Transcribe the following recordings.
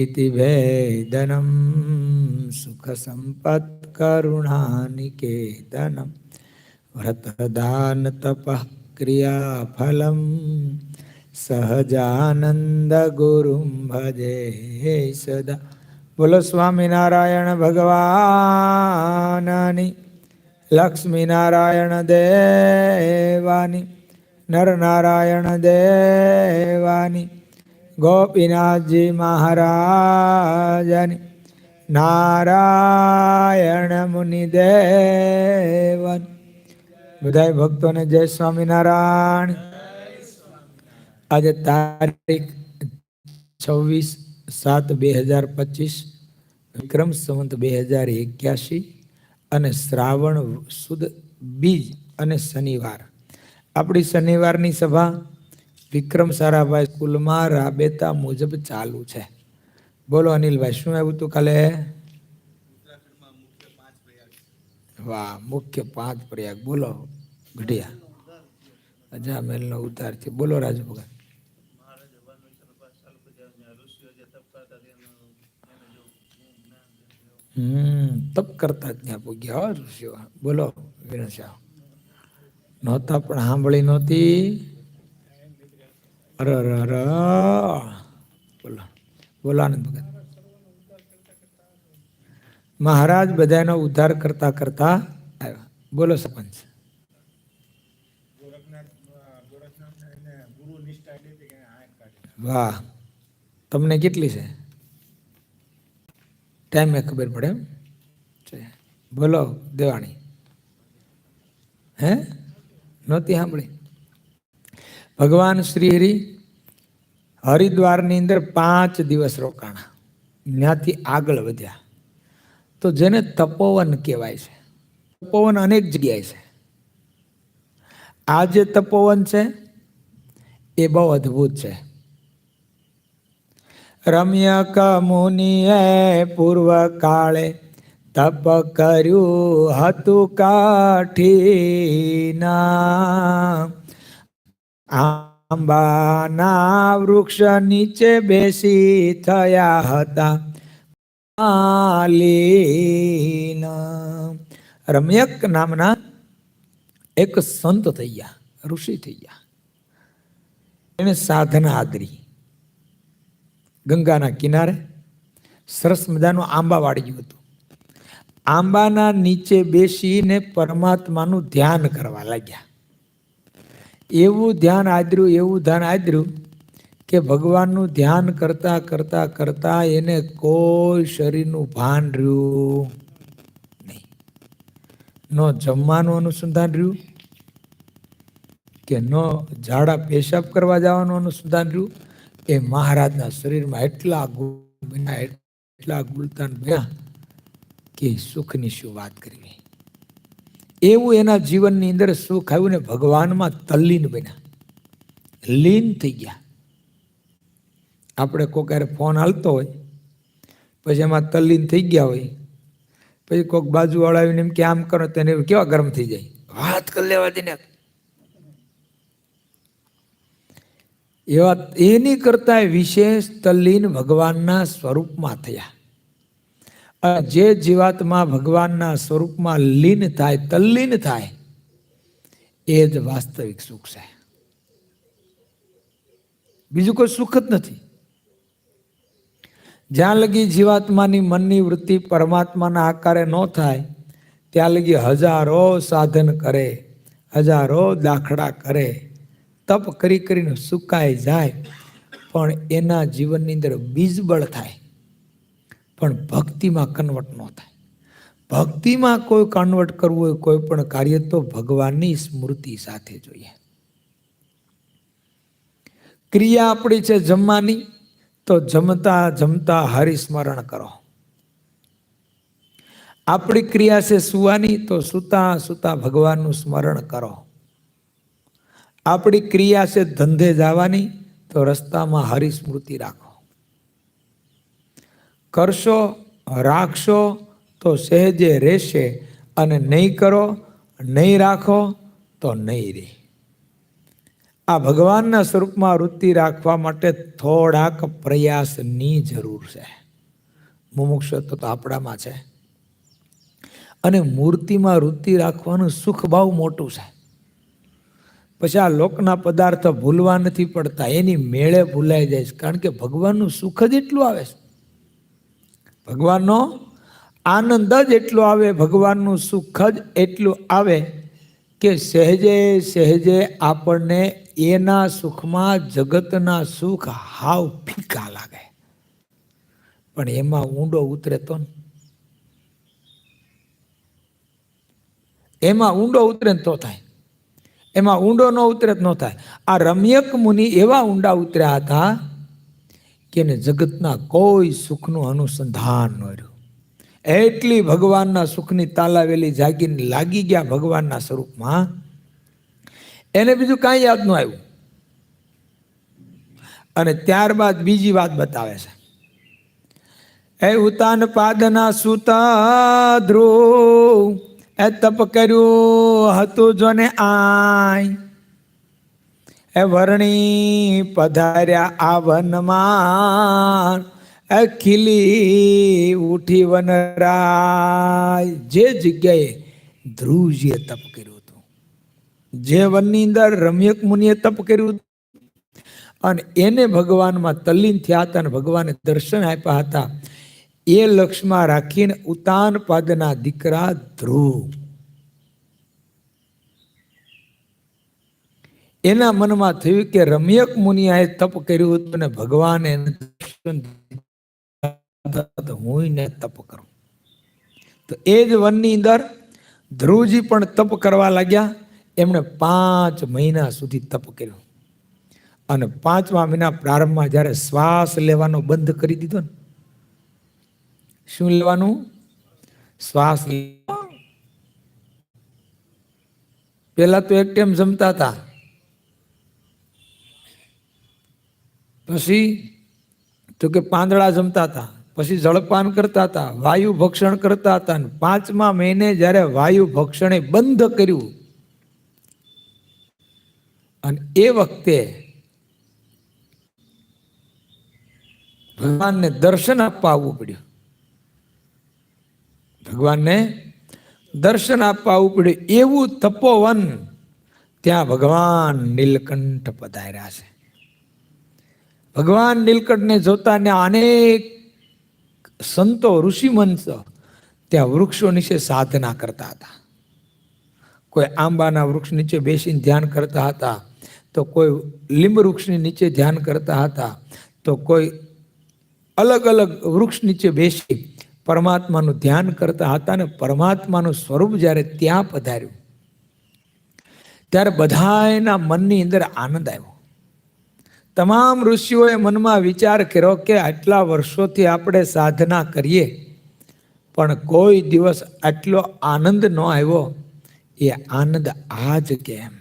इति वेदनं सुखसम्पत्करुणानिकेतनं व्रतदानतपः क्रियाफलं સહજાનંદગુરુમ ભજે સદા બોલો સ્વામિનારાયણ ભગવાનની લક્ષ્મીનારાયણ દેવાની નરનારાયણ દેવાની ગોપીનાથજી મહારાજની નારાયણ મુનિ દેવન બધા ભક્તોને જય સ્વામિનારાયણ. આજે તારીખ છવ્વીસ સાત બે હજાર પચીસ, વિક્રમ સંવંત બે હજાર એક્યાસી અને શ્રાવણ સુદ બીજ અને શનિવાર. આપણી શનિવારની સભા વિક્રમ સારાભાઈ સ્કૂલમાં રાબેતા મુજબ ચાલુ છે. બોલો અનિલભાઈ, શું આવ્યું હતું કાલે? વાહ, મુખ્ય પાંચ પ્રયાગ. બોલો ગઢિયા અજામેલનો ઉતાર છે. બોલો રાજુ ભગત હમ, તપ કરતા ત્યાં પૂગ્યા હો ઋષિઓ. બોલો વિનોદ નહોતા, પણ સાંભળી નહોતી. અરે અરે અરે. બોલો. બોલો ભગત. મહારાજ બધાનો ઉદ્ધાર કરતા કરતા આવ્યા. બોલો સરપંચ. વાહ. તમને કેટલી છે? ટાઈમે ખબર પડે એમ? બોલો, દેવાણી. હે? નહોતી સાંભળી? ભગવાન શ્રી હરિ હરિદ્વારની અંદર પાંચ દિવસ રોકાણા. ત્યાંથી આગળ વધ્યા. તો જેને તપોવન કહેવાય છે. તપોવન અનેક જગ્યાએ છે. આ જે તપોવન છે, એ બહુ અદ્ભુત છે. રમ્યક મુનિએ પૂર્વ કાળે તપ કર્યું હતું કાઠીના. આંબાના વૃક્ષ નીચે બેસી થયા હતા. લીના રમ્યક નામના એક સંત થઈ ગયા, ઋષિ થઈ ગયા. એને સાધના આદરી. ગંગાના કિનારે સરસ મજાનું આંબા વાળ્યું હતું. આંબાના નીચે બેસીને પરમાત્માનું ધ્યાન કરવા લાગ્યા. એવું ધ્યાન આદર્યું, એવું ધ્યાન આદર્યું કે ભગવાનનું ધ્યાન કરતા કરતા કરતા એને કોઈ શરીરનું ભાન રહ્યું નહીં. ન જમવાનું અનુસંધાન રહ્યું કે ન ઝાડા પેશાબ કરવા જવાનું અનુસંધાન રહ્યું. એ મહારાજના શરીરમાં એટલા ગુણ એટલા ગુલતાન બન્યા કે સુખની શું વાત કરવી. એવું એના જીવનની અંદર સુખ આવ્યું ને ભગવાનમાં તલ્લીન બન્યા. લીન થઈ ગયા. આપણે કોઈક ફોન હાલતો હોય, પછી એમાં તલ્લીન થઈ ગયા હોય, પછી કોઈક બાજુવાળા આવીને એમ કે આમ કરો તેને કેવા ગરમ થઈ જાય? વાત કરી લેવા દે એવા એની કરતા વિશેષ તલ્લીન ભગવાનના સ્વરૂપમાં થયા. જે જીવાત્મા ભગવાનના સ્વરૂપમાં લીન થાય, તલ્લીન થાય, એ જ વાસ્તવિક સુખ છે. બીજું કોઈ સુખ જ નથી. જ્યાં લગી જીવાત્માની મનની વૃત્તિ પરમાત્માના આકારે ન થાય, ત્યાં લગી હજારો સાધન કરે, હજારો દાખલા કરે, તપ કરી કરીને સુકાઈ જાય, પણ એના જીવનની અંદર બીજબળ થાય. પણ ભક્તિમાં કન્વર્ટ ન થાય. ભક્તિમાં કોઈ કન્વર્ટ કરવું હોય, કોઈ પણ કાર્ય, તો ભગવાનની સ્મૃતિ સાથે જોઈએ. ક્રિયા આપણી છે જમવાની, તો જમતા જમતા હરિસ્મરણ કરો. આપણી ક્રિયા છે સુવાની, તો સુતા સુતા ભગવાનનું સ્મરણ કરો. આપણી ક્રિયા છે ધંધે જવાની, તો રસ્તામાં હરિસ્મૃતિ રાખો. કરશો, રાખશો તો સહેજે રહેશે અને નહીં કરો, નહીં રાખો તો નહીં રહે. આ ભગવાનના સ્વરૂપમાં વૃત્તિ રાખવા માટે થોડાક પ્રયાસની જરૂર છે. મુમુક્ષત્વ તો આપણામાં છે. અને મૂર્તિમાં વૃત્તિ રાખવાનું સુખ બહુ મોટું છે. પછી આ લોકના પદાર્થ ભૂલવા નથી પડતા, એની મેળે ભૂલાઈ જાય છે. કારણ કે ભગવાનનું સુખ જ એટલું આવે છે. ભગવાનનો આનંદ જ એટલો આવે, ભગવાનનું સુખ જ એટલું આવે કે સહેજે સહેજે આપણને એના સુખમાં જગતના સુખ હાવ ફીકા લાગે. પણ એમાં ઊંડો ઉતરે તો એમાં ઊંડો ઉતરે તો થાય. એમાં ઊંડો ન ઉતરે ન થાય. આ રમ્યક મુનિ એવા ઊંડા ઉતર્યા હતા કે એને જગતના કોઈ સુખનું અનુસંધાન ન રહ્યું. એટલી ભગવાનના સુખની તાલાવેલી જાગીને લાગી ગયા ભગવાનના સ્વરૂપમાં. એને બીજું કાંઈ યાદ ન આવ્યું. અને ત્યારબાદ બીજી વાત બતાવે છે. એ ઉતાન પાદના સુતા ધ્રુવ એ તપ કર્યું હતું જોને આય. એ વર્ણી પધાર્યા આ વનમાં એ ખીલી ઉઠી વનરાય. જે જગ્યાએ ધ્રુવજીએ તપ કર્યું હતું, જે વનની અંદર રમ્યક મુનિએ તપ કર્યું અને એને ભગવાનમાં તલ્લીન થયા હતા અને ભગવાને દર્શન આપ્યા હતા. એ લક્ષમાં રાખીને ઉતાન પાદના દીકરા ધ્રુવ એના મનમાં થયું કે રમ્યક મુનિયાએ તપ કર્યું હતું ને ભગવાન હું ને તપ કરું. તો એ જ વનની અંદર ધ્રુવજી પણ તપ કરવા લાગ્યા. એમણે પાંચ મહિના સુધી તપ કર્યું. અને પાંચમા મહિના પ્રારંભમાં જ્યારે શ્વાસ લેવાનો બંધ કરી દીધો ને, શું લેવાનું? શ્વાસ પેલા તો એક ટાઈમ જમતા હતા. પછી તો કે પાંદડા જમતા હતા, પછી જળપાન કરતા હતા, વાયુ ભક્ષણ કરતા હતા અને પાંચમા મહિને જ્યારે વાયુ ભક્ષણે બંધ કર્યું, અને એ વખતે ભગવાનને દર્શન આપવા આવવું પડ્યું. ભગવાનને દર્શન આપવા આવવું પડ્યું. એવું તપોવન ત્યાં ભગવાન નીલકંઠ પધાર્યા છે. ભગવાન નીલકંઠને જોતા ને અનેક સંતો, ઋષિમંત ત્યાં વૃક્ષો નીચે સાધના કરતા હતા. કોઈ આંબાના વૃક્ષ નીચે બેસીને ધ્યાન કરતા હતા, તો કોઈ લીંબ વૃક્ષની નીચે ધ્યાન કરતા હતા, તો કોઈ અલગ અલગ વૃક્ષ નીચે બેસી પરમાત્માનું ધ્યાન કરતા હતા અને પરમાત્માનું સ્વરૂપ જ્યારે ત્યાં પધાર્યું, ત્યારે બધાના મનની અંદર આનંદ આવ્યો. તમામ ઋષિઓએ મનમાં વિચાર કર્યો કે આટલા વર્ષોથી આપણે સાધના કરીએ. પણ કોઈ દિવસ આટલો આનંદ ન આવ્યો. એ આનંદ આજ કેમ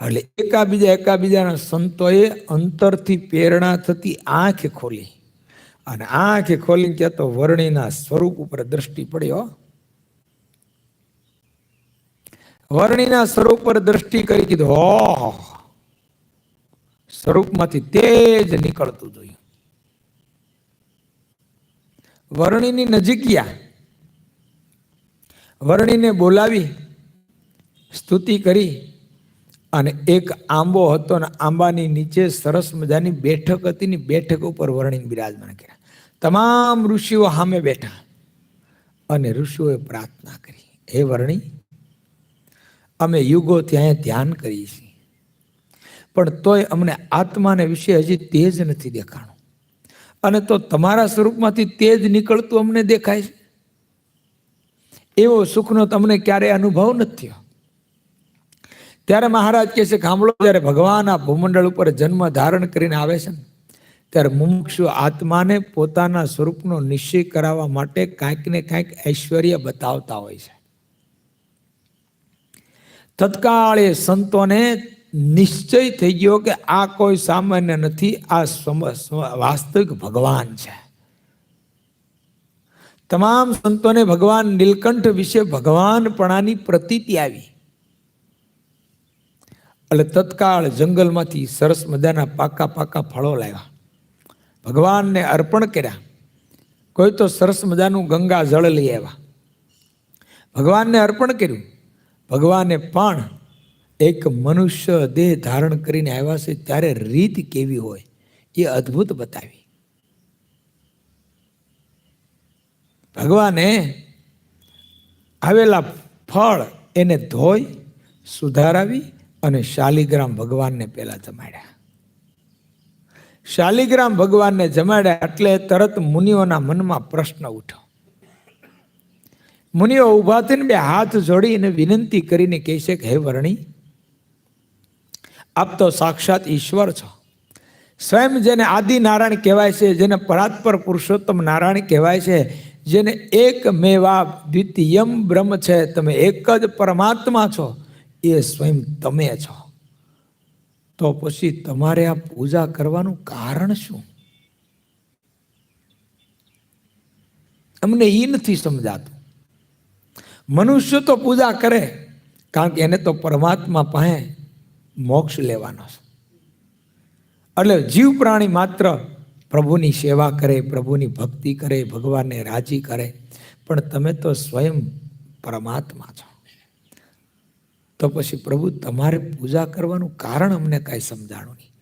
એટલે એકાબીજા એકાબીજાના સંતોએ અંતરથી પ્રેરણા થતી આંખ ખોલી. અને આંખ ખોલી ત્યાં તો વર્ણિના સ્વરૂપ ઉપર દ્રષ્ટિ પડ્યો વર્ણિના સ્વરૂપ પર દ્રષ્ટિ કરી કીધું હો સ્વરૂપમાંથી તેજ નીકળતું જોયું. વર્ણિની નજીક ગયા. વર્ણિને બોલાવી, સ્તુતિ કરી અને એક આંબો હતો ને આંબાની નીચે સરસ મજાની બેઠક હતી ને બેઠક ઉપર વર્ણિન બિરાજમાન કર્યા. તમામ ઋષિઓ સામે બેઠા અને ઋષિઓએ પ્રાર્થના કરી, હે વર્ણિ, અમે યુગો ત્યાં ધ્યાન કરીએ છીએ. પણ તોય અમને આત્માને વિશે હજી તેજ નથી દેખાણું. અને તો તમારા સ્વરૂપમાંથી તેજ નીકળતું અમને દેખાય છે. એવો સુખનો તમને ક્યારેય અનુભવ નથી થયો. ત્યારે મહારાજ કહે છે ખાંભળો જ્યારે ભગવાન આ ભૂમંડળ ઉપર જન્મ ધારણ કરીને આવે છે ને, ત્યારે મુમુક્ષુ આત્માને પોતાના સ્વરૂપનો નિશ્ચય કરાવવા માટે કાંઈક ને કાંઈક ઐશ્વર્ય બતાવતા હોય છે. તત્કાળ એ સંતોને નિશ્ચય થઈ ગયો કે આ કોઈ સામાન્ય નથી, આ વાસ્તવિક ભગવાન છે. તમામ સંતોને ભગવાન નીલકંઠ વિશે ભગવાનપણાની પ્રતીતિ આવી. એટલે તત્કાળ જંગલમાંથી સરસ મજાના પાકા પાકા ફળો લાવ્યા. ભગવાનને અર્પણ કર્યા. કોઈ તો સરસ મજાનું ગંગા જળ લઈ આવ્યા. ભગવાનને અર્પણ કર્યું. ભગવાને પણ એક મનુષ્ય દેહ ધારણ કરીને આવ્યા છે ત્યારે રીત કેવી હોય એ અદ્ભુત બતાવી. ભગવાને આવેલા ફળ એને ધોઈ, સુધારાવી અને શાલિગ્રામ ભગવાનને પેલા જમાડ્યા. શાલિગ્રામ ભગવાનને જમાડ્યા એટલે તરત મુનિઓના મનમાં પ્રશ્ન ઉઠો મુનિઓ ઊભા થઈને બે હાથ જોડીને વિનંતી કરીને કહે છે કે, હે વર્ણી આપ તો સાક્ષાત ઈશ્વર છો. સ્વયં જેને આદિ નારાયણ કહેવાય છે, જેને પરાત્પર પુરુષોત્તમ નારાયણ કહેવાય છે, જેને એક મેવા દ્વિતીયમ બ્રહ્મ છે, તમે એક જ પરમાત્મા છો, એ સ્વયં તમે છો. તો પછી તમારે આ પૂજા કરવાનું કારણ શું? અમને એ નથી સમજાતું. મનુષ્ય તો પૂજા કરે, કારણ કે એને તો પરમાત્મા પાસે મોક્ષ લેવાનો છે. એટલે જીવ પ્રાણી માત્ર પ્રભુની સેવા કરે, પ્રભુની ભક્તિ કરે, ભગવાનને રાજી કરે, પણ તમે તો સ્વયં પરમાત્મા છો. તો પછી પ્રભુ તમારે પૂજા કરવાનું કારણ અમને કાંઈ સમજાણું નહીં.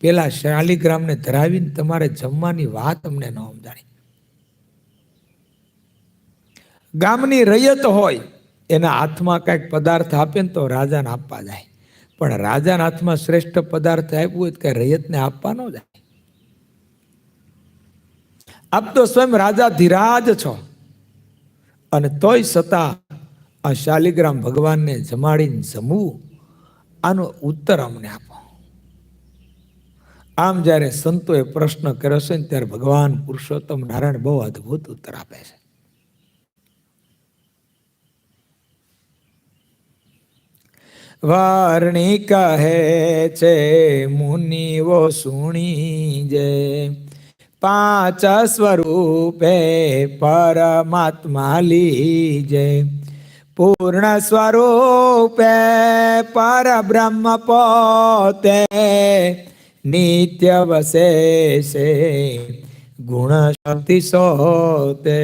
પેલા શાલિગ્રામને ધરાવીને તમારે જમવાની વાત અમને ન સમજાણી. ગામની રૈયત હોય, એના હાથમાં કાંઈક પદાર્થ આપે ને તો રાજાને આપવા જાય. પણ રાજાના હાથમાં શ્રેષ્ઠ પદાર્થ આપ્યું હોય કે રૈયતને આપવાનો જ આપ તો સ્વયં રાજા ધીરાજ છો. અને તોય છતાં આ શાલિગ્રામ ભગવાનને જમાડીને જમવું, આનો ઉત્તર અમને આપો. આમ જ્યારે સંતોએ પ્રશ્ન કર્યો છે ને ત્યારે ભગવાન પુરુષોત્તમ નારાયણ બહુ અદ્ભુત ઉત્તર આપે છે. વારણી કહે છે મુનિવો સુણી જે. પાંચ સ્વરૂપે પરમાત્મા લીજે. પૂર્ણ સ્વરૂપે પરબ્રહ્મ પોતે નિત્ય વસે છે ગુણ શક્તિ સોતે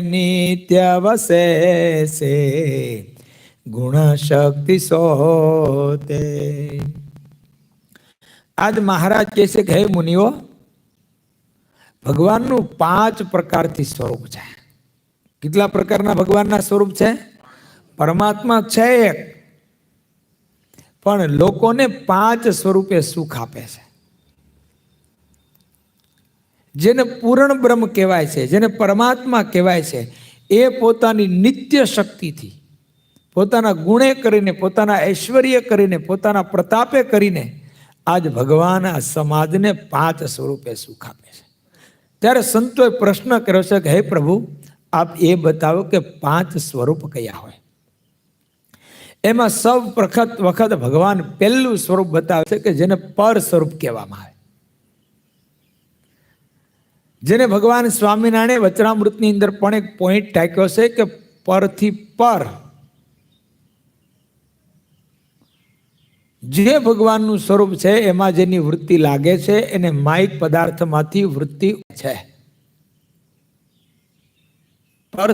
નિત્ય વસે છે ગુણ શક્તિ સોતે. આજ મહારાજ કહે છે કે, હે મુનિઓ, ભગવાનનું પાંચ પ્રકારથી સ્વરૂપ છે. કેટલા પ્રકારના ભગવાનના સ્વરૂપ છે? પરમાત્મા છે એક, પણ લોકોને પાંચ સ્વરૂપે સુખ આપે છે. જેને પૂર્ણ બ્રહ્મ કહેવાય છે, જેને પરમાત્મા કહેવાય છે, એ પોતાની નિત્ય શક્તિથી પોતાના ગુણે કરીને, પોતાના ઐશ્વર્ય કરીને, પોતાના પ્રતાપે કરીને આજ ભગવાન આ સમાજને પાંચ સ્વરૂપે સુખ આપે છે. ત્યારે સંતોએ પ્રશ્ન કર્યો છે કે, હે પ્રભુ, આપ એ બતાવો કે પાંચ સ્વરૂપ કયા હોય? એમાં સૌ પ્રખત વખત ભગવાન પહેલું સ્વરૂપ બતાવે છે કે જેને પર સ્વરૂપ કહેવામાં આવે. જેને ભગવાન સ્વામિનારાયણે વચનામૃતની અંદર પણ એક પોઈન્ટ ટાંક્યો છે કે પરથી પર જે ભગવાનનું સ્વરૂપ છે એમાં જેની વૃત્તિ લાગે છે એને માઇક પદાર્થમાંથી વૃત્તિ છે.